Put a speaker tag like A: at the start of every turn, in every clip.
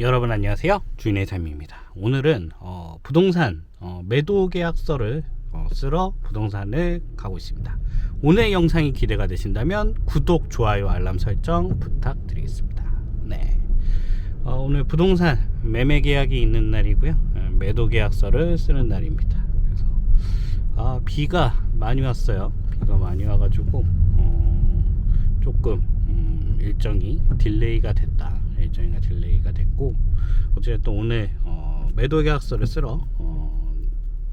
A: 여러분 안녕하세요. 주인의 삶입니다. 오늘은 어, 부동산 어, 매도 계약서를 어, 쓰러 부동산을 가고 있습니다. 오늘 영상이 기대가 되신다면 구독 좋아요 알람 설정 부탁드리겠습니다. 네. 어, 오늘 부동산 매매 계약이 있는 날이고요. 어, 매도 계약서를 쓰는 날입니다. 그래서 아 비가 많이 왔어요. 비가 많이 와가지고 어, 조금 음, 일정이 딜레이가 됐다 일정이가 딜레이가 됐고 어쨌든 오늘 어, 매도 계약서를 쓰러 어,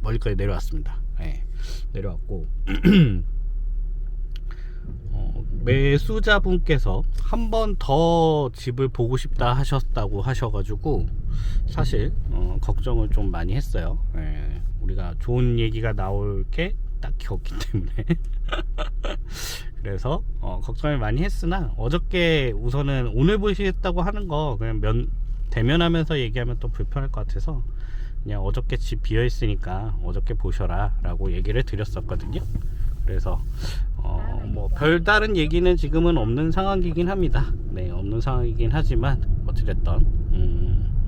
A: 멀리까지 내려왔습니다 예, 내려왔고 어, 매수자분께서 한 번 더 집을 보고 싶다 하셨다고 하셔가지고 사실 어, 걱정을 좀 많이 했어요. 예, 우리가 좋은 얘기가 나올 게 딱히 없기 때문에 그래서 어, 걱정을 많이 했으나 어저께 우선은 오늘 보시겠다고 하는 거 그냥 면 대면하면서 얘기하면 또 불편할 것 같아서 그냥 어저께 집 비어 있으니까 어저께 보셔라 라고 얘기를 드렸었거든요. 그래서 어, 뭐 별다른 얘기는 지금은 없는 상황이긴 합니다. 네, 없는 상황이긴 하지만 어찌됐든 음,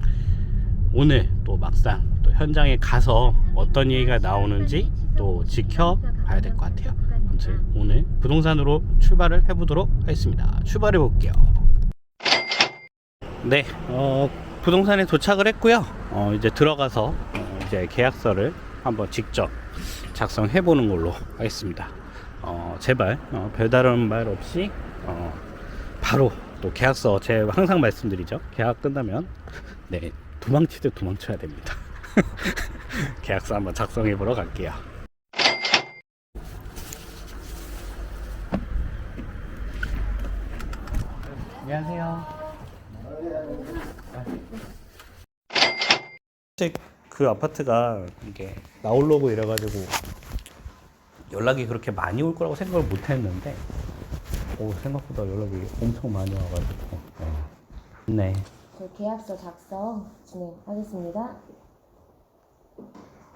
A: 오늘 또 막상 또 현장에 가서 어떤 얘기가 나오는지 또 지켜봐야 될 것 같아요. 아무튼 오늘 부동산으로 출발을 해보도록 하겠습니다. 출발해 볼게요. 네, 어, 부동산에 도착을 했고요. 어, 이제 들어가서 어, 이제 계약서를 한번 직접 작성해 보는 걸로 하겠습니다. 어, 제발 어, 별다른 말 없이 어, 바로 또 계약서 제 항상 말씀드리죠. 계약 끝나면 네 도망치듯 도망쳐야 됩니다. 계약서 한번 작성해 보러 갈게요. 안녕하세요. 그 아파트가 이게 나올로고 이래가지고 연락이 그렇게 많이 올 거라고 생각을 못 했는데 오, 생각보다 연락이 엄청 많이 와가지고 네. 네.
B: 저 계약서 작성 진행하겠습니다.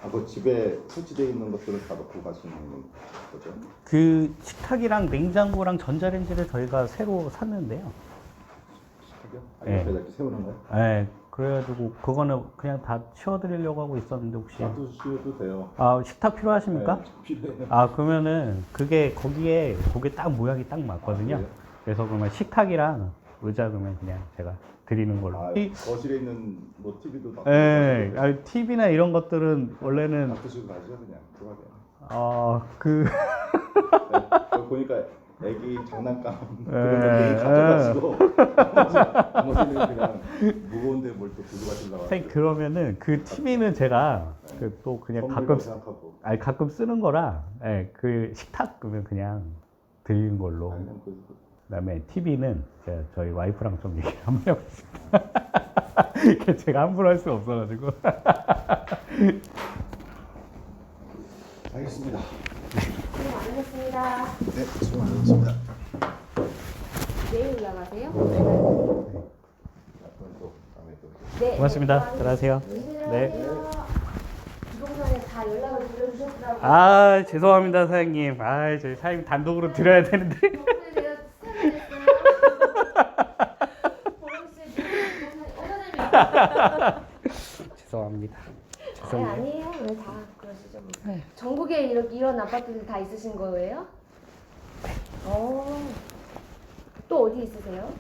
C: 아, 그 집에 설치되어 있는 것들을 다 넣고 가시는 거죠?
A: 그 식탁이랑 냉장고랑 전자레인지를 저희가 새로 샀는데요.
C: 아니,
A: 네.
C: 이렇게 세우는 거요?
A: 네, 그래가지고 그거는 그냥 다 치워드리려고 하고 있었는데 혹시
C: 놔두셔도 돼요.
A: 아 식탁 필요하십니까?
C: 네, 필요해요.
A: 아 그러면은 그게 거기에 거기 딱 모양이 딱 맞거든요.
C: 그래요?
A: 그래서 그러면 식탁이랑 의자 그러면 그냥 제가 드리는 걸로.
C: 아,
A: 이-
C: 거실에 있는 뭐 TV도 다
A: 예, 아, TV나 이런 것들은 원래는
C: 놔두시고 가시죠 그냥 들어가세요.
A: 어그
C: 네, 저 보니까 애기 장난감
A: 예,
C: 그런 거 되게 가져가시고 그냥 무거운데 뭘 또 들고
A: 선생님
C: 하세요.
A: 그러면은 그 TV는 제가 그 또 그냥 가끔 쓰-
C: 생각하고
A: 아니 가끔 쓰는 거라 예, 그 식탁 그러면 그냥 드리는 걸로.
C: 아니, 그-
A: 그다음에 TV는 제가 저희 와이프랑 좀 얘기 한번 해보겠습니다. 이게 제가 함부로 할 수 없어가지고.
C: 알겠습니다.
B: 수고 많으셨습니다.
C: 네, 수고 많으셨습니다.
B: 내일 올라가세요? 네.
A: 고맙습니다.
B: 네,
A: 들어가세요.
B: 네.
A: 네.
B: 부동산에 다 연락을 드려주셨더라고요.
A: 아 죄송합니다 사장님. 아 저희 사장님 단독으로 드려야 되는데.
B: 내가 스타일했어요.
A: 죄송합니다. 죄송해요.
B: 아니에요. 왜다 그러시죠? 뭐. 전국에 이런, 이런 아파트들 다 있으신 거예요? 어. 또 어디 있으세요?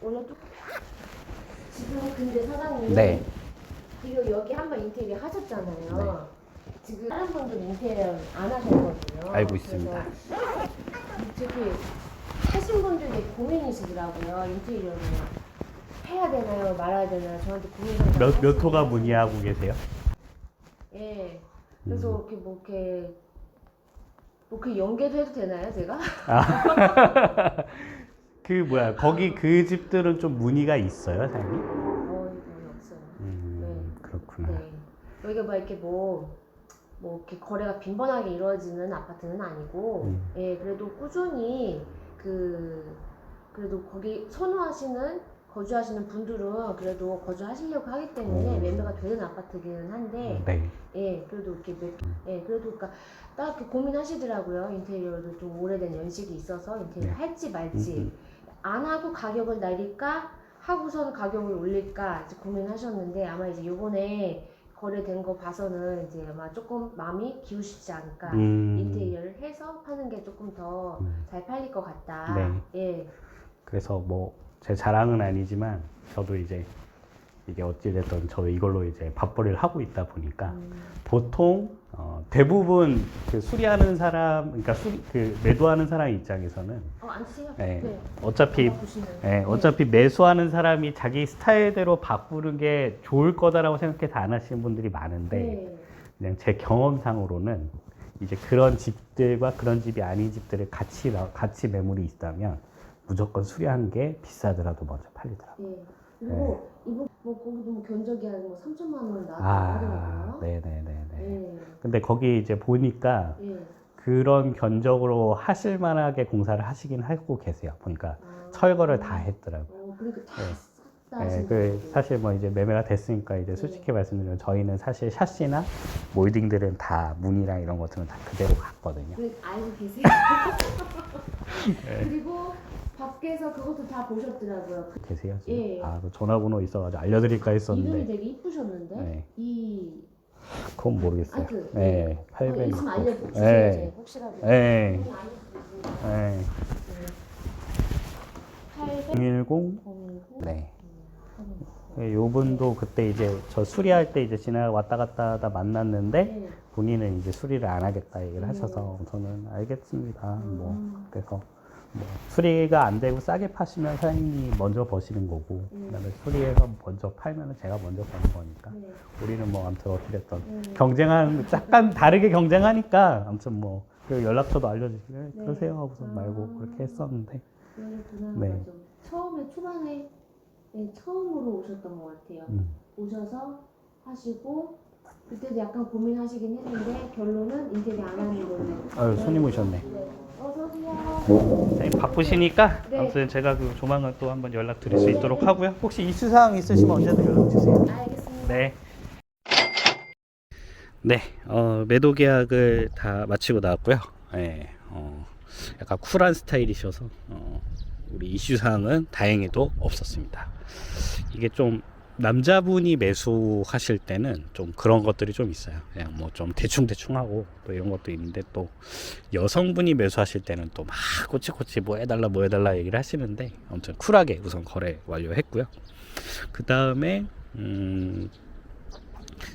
B: 오늘 또 지금 근데 사장님
A: 네.
B: 이거 여기 한 번 인테리어 하셨잖아요.
A: 네.
B: 지금 다른 분들 인테리어 안 하셨거든요.
A: 알고 있습니다.
B: 그래서 저기 하신 분들이 고민이시더라고요. 인테리어를 해야 되나요, 말아야 되나요? 저한테 고민을
A: 몇, 몇 호가 문의하고 계세요?
B: 예. 그래서
A: 음.
B: 이렇게 뭐 이렇게 뭐 그 연계도 해도 되나요, 제가?
A: 그 뭐야 거기 그 집들은 좀 문의가 있어요 사장님?
B: 어, 이거 없어요.
A: 음 그렇구나.
B: 네. 여기가 뭐 이렇게 뭐, 뭐 이렇게 거래가 빈번하게 이루어지는 아파트는 아니고,
A: 음.
B: 예, 그래도 꾸준히 그, 그래도 거기 선호하시는, 거주하시는 분들은 그래도 거주하시려고 하기 때문에
A: 음.
B: 매매가 되는 아파트기는 한데,
A: 네.
B: 예, 그래도 이렇게 몇, 예, 그래도 그니까 딱 이렇게 고민하시더라고요. 인테리어도 좀 오래된 연식이 있어서 인테리어
A: 네.
B: 할지 말지.
A: 음,
B: 안 하고 가격을 내릴까? 하고선 가격을 올릴까 이제 고민하셨는데 아마 이제 요번에 거래된 거 봐서는 이제 아마 조금 마음이 기우시지 않을까
A: 음.
B: 인테리어를 해서 파는 게 조금 더잘
A: 음.
B: 팔릴 것 같다.
A: 네.
B: 예.
A: 그래서 뭐 제 자랑은 아니지만 저도 이제 이게 어찌됐든 저 이걸로 이제 밥벌이를 하고 있다 보니까
B: 음,
A: 보통 어, 대부분 그 수리하는 사람 그러니까 수리 그 매도하는 사람 입장에서는
B: 어, 앉으세요.
A: 네. 어차피
B: 한번 보시면.
A: 예, 어차피 매수하는 사람이 자기 스타일대로 바꾸는 게 좋을 거다라고 생각해서 안 하시는 분들이 많은데
B: 네.
A: 그냥 제 경험상으로는 이제 그런 집들과 그런 집이 아닌 집들을 같이 나- 같이 매물이 있다면 무조건 수리하는 게 비싸더라도 먼저 팔리더라고요.
B: 예. 그리고 이번 뭐 거기도 뭐 견적이 한뭐 3천만 원 나왔다고
A: 아,
B: 하더라고요.
A: 네네네네.
B: 예.
A: 근데 거기 이제 보니까
B: 예.
A: 그런 견적으로 하실 만하게 공사를 하시긴 하고 계세요. 보니까
B: 아.
A: 철거를 다 했더라고요.
B: 어, 그러니까 다
A: 네.
B: 싹다
A: 네,
B: 하신
A: 그. 사실 뭐 이제 매매가 됐으니까 이제 솔직히 말씀드리면 저희는 사실 샤시나 몰딩들은 다 문이랑 이런 것들은 다 그대로 갔거든요.
B: 그 알고 계세요?
A: 네.
B: 그리고 밖에서 그것도 다 보셨더라고요. 그
A: 계세요? 지금?
B: 예.
A: 아, 그 전화번호 있어가지고 알려드릴까
B: 이름이
A: 했었는데
B: 되게 이쁘셨는데
A: 네.
B: 이
A: 그건 모르겠어요.
B: 아이트.
A: 네,
B: 어,
A: 800.
B: 있으면 알려주세요.
A: 네.
B: 이제 혹시라도.
A: 네. 네.
B: 800
A: 010.
B: 010
A: 네. 네, 요 분도 그때 이제 저 수리할 때 이제 지나 왔다 갔다 하다 만났는데
B: 네.
A: 본인은 이제 수리를 안 하겠다 얘기를
B: 음.
A: 하셔서 저는 알겠습니다. 뭐
B: 음.
A: 그래서 뭐 수리가 안 되고 싸게 파시면 사장님이 먼저 버시는 거고
B: 음.
A: 그다음에 수리해서 먼저 팔면은 제가 먼저 버는 거니까
B: 네.
A: 우리는 뭐 아무튼 어찌됐든
B: 음.
A: 경쟁한 약간 다르게 경쟁하니까 아무튼 뭐그 연락처도 알려주시고 네,
B: 네.
A: 그러세요 하고서
B: 아.
A: 말고 그렇게 했었는데. 네.
B: 처음에 초반에 네, 처음으로 오셨던 것 같아요.
A: 음.
B: 오셔서 하시고 그때도 약간 고민하시긴 했는데 결론은 인테리어 안 하는 걸로.
A: 아유 손님 오셨네.
B: 네. 어서 오세요.
A: 선생님 바쁘시니까
B: 네.
A: 아무튼 제가 그 조만간 또 한번 연락 드릴 수 있도록 하고요. 혹시 이슈 사항 있으시면 언제든 연락 주세요.
B: 알겠습니다.
A: 네. 네, 어, 매도 계약을 다 마치고 나왔고요. 네, 어, 약간 쿨한 스타일이셔서 어, 우리 이슈 사항은 다행히도 없었습니다. 이게 좀 남자분이 매수하실 때는 좀 그런 것들이 좀 있어요. 그냥 뭐 좀 대충대충 하고 또 이런 것도 있는데 또 여성분이 매수하실 때는 또 막 꼬치꼬치 뭐 해달라 뭐 해달라 얘기를 하시는데 아무튼 쿨하게 우선 거래 완료했고요. 그 다음에 음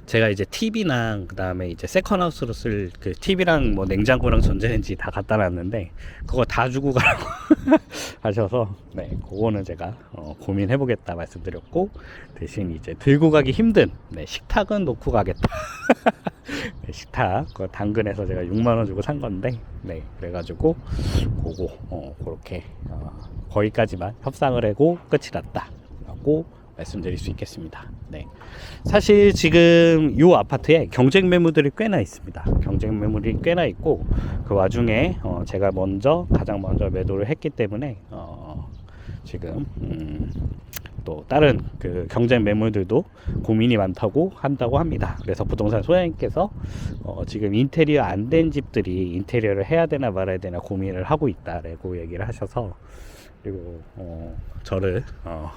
A: 제가 이제 TV랑 그 다음에 이제 세컨하우스로 쓸 그 TV랑 뭐 냉장고랑 전자레인지 다 갖다 놨는데 그거 다 주고 가라고 하셔서 네 그거는 제가 어, 고민해 보겠다 말씀드렸고 대신 이제 들고 가기 힘든 네 식탁은 놓고 가겠다. 네, 식탁 그 당근에서 제가 6만 원 주고 산 건데 네 그래 가지고 그거 어 그렇게 어, 거기까지만 협상을 하고 끝이 났다 라고 말씀드릴 수 있겠습니다. 네. 사실 지금 이 아파트에 경쟁 매물들이 꽤나 있습니다. 경쟁 매물이 꽤나 있고 그 와중에 어 제가 먼저 가장 먼저 매도를 했기 때문에 어 지금 음 또 다른 그 경쟁 매물들도 고민이 많다고 한다고 합니다. 그래서 부동산 소장님께서 어 지금 인테리어 안 된 집들이 인테리어를 해야 되나 말아야 되나 고민을 하고 있다라고 얘기를 하셔서 그리고 어 저를 어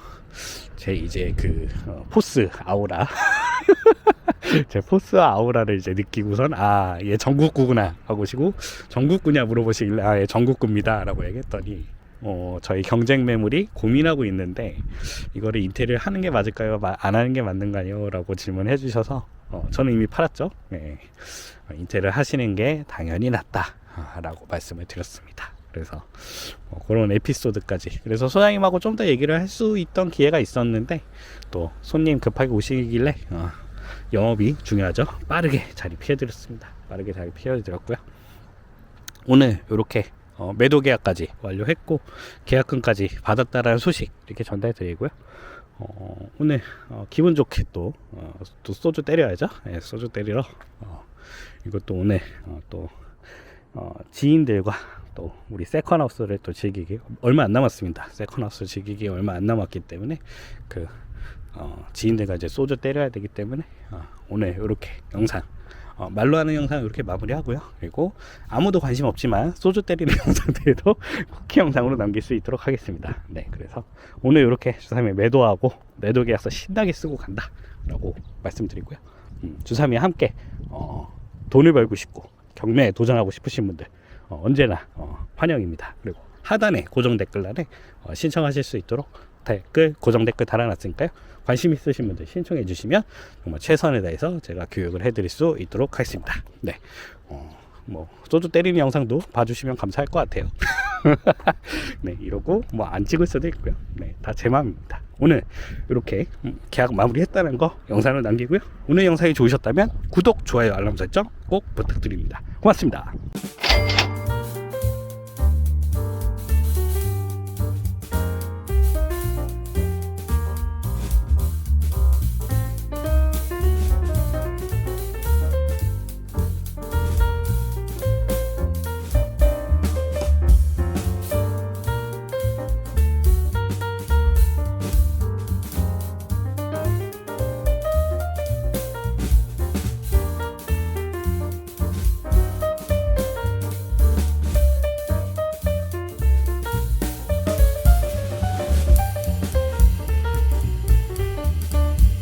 A: 제 이제 그 어, 포스 아우라 제 포스 아우라를 이제 느끼고선 아 얘 전국구구나 하고시고 전국구냐 물어보시길래 아예 전국구입니다라고 얘기했더니 어 저희 경쟁 매물이 고민하고 있는데 이거를 인테리어 하는 게 맞을까요 마- 안 하는 게 맞는가요?라고 질문해 주셔서 어, 저는 이미 팔았죠 네. 어, 인테리어 하시는 게 당연히 낫다 라고 말씀을 드렸습니다. 그래서 뭐 그런 에피소드까지. 그래서 소장님하고 좀 더 얘기를 할 수 있던 기회가 있었는데 또 손님 급하게 오시길래 어, 영업이 중요하죠. 빠르게 자리 피해드렸습니다. 빠르게 자리 피해드렸고요. 오늘 이렇게 어, 매도 계약까지 완료했고 계약금까지 받았다라는 소식 이렇게 전달드리고요. 어, 오늘 어, 기분 좋게 또, 어, 또 소주 때려야죠. 예, 소주 때리러 어, 이것도 오늘 어, 또 어, 지인들과 또 우리 세컨하우스를 또 즐기기 얼마 안 남았습니다. 세컨하우스 즐기기 얼마 안 남았기 때문에 그 어, 지인들과 이제 소주 때려야 되기 때문에 어, 오늘 이렇게 영상 어, 말로 하는 영상 이렇게 마무리하고요. 그리고 아무도 관심 없지만 소주 때리는 영상들도 쿠키 영상으로 남길 수 있도록 하겠습니다. 네, 그래서 오늘 이렇게 주삼이 매도하고 매도 계약서 신나게 쓰고 간다라고 말씀드리고요. 음, 주삼이 함께 어, 돈을 벌고 싶고 경매에 도전하고 싶으신 분들 어, 언제나 어, 환영입니다. 그리고 하단에 고정 댓글란에 어, 신청하실 수 있도록 댓글 고정 댓글 달아놨으니까요. 관심 있으신 분들 신청해 주시면 정말 최선을 다해서 제가 교육을 해드릴 수 있도록 하겠습니다. 네, 어, 뭐 소주 때리는 영상도 봐주시면 감사할 것 같아요. 네, 이러고 뭐 안 찍을 수도 있고요. 네, 다 제 마음입니다. 오늘 이렇게 음, 계약 마무리했다는 거 영상을 남기고요. 오늘 영상이 좋으셨다면 구독, 좋아요, 알람 설정 꼭 부탁드립니다. 고맙습니다.